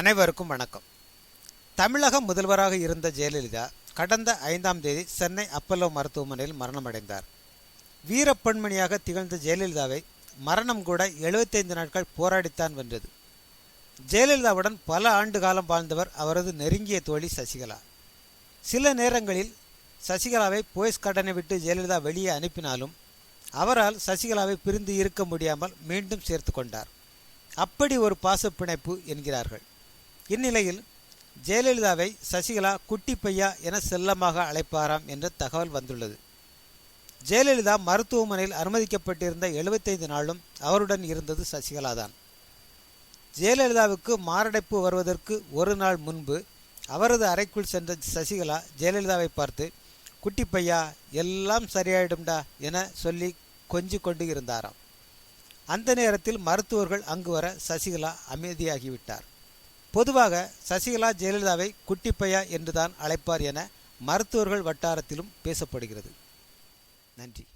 அனைவருக்கும் வணக்கம். தமிழக முதல்வராக இருந்த ஜெயலலிதா கடந்த ஐந்தாம் தேதி சென்னை அப்பல்லோ மருத்துவமனையில் மரணமடைந்தார். வீரப்பெண்மணியாக திகழ்ந்த ஜெயலலிதாவை மரணம் கூட 75 நாட்கள் போராடித்தான் வென்றது. ஜெயலலிதாவுடன் பல ஆண்டு காலம் வாழ்ந்தவர் அவரது நெருங்கிய தோழி சசிகலா. சில நேரங்களில் சசிகலாவை போயஸ் கடனை விட்டு ஜெயலலிதா வெளியே அனுப்பினாலும் அவரால் சசிகலாவை பிரிந்து இருக்க முடியாமல் மீண்டும் சேர்த்து கொண்டார். அப்படி ஒரு பாச பிணைப்பு என்கிறார்கள். இந்நிலையில் ஜெயலலிதாவை சசிகலா குட்டி பையா என செல்லமாக அழைப்பாராம் என்ற தகவல் வந்துள்ளது. ஜெயலலிதா மருத்துவமனையில் அனுமதிக்கப்பட்டிருந்த 75 நாளும் அவருடன் இருந்தது சசிகலா தான் ஜெயலலிதாவுக்கு மாரடைப்பு வருவதற்கு ஒரு நாள் முன்பு அவரது அறைக்குள் சென்ற சசிகலா ஜெயலலிதாவை பார்த்து குட்டி பையா எல்லாம் சரியாயிடும்டா என சொல்லி கொஞ்சி கொண்டு இருந்தாராம். அந்த நேரத்தில் மருத்துவர்கள் அங்கு வர சசிகலா அமைதியாகிவிட்டார். பொதுவாக சசிகலா ஜெயலலிதாவை குட்டிப்பையா என்றுதான் அழைப்பார் என மருத்துவர்கள் வட்டாரத்திலும் பேசப்படுகிறது. நன்றி.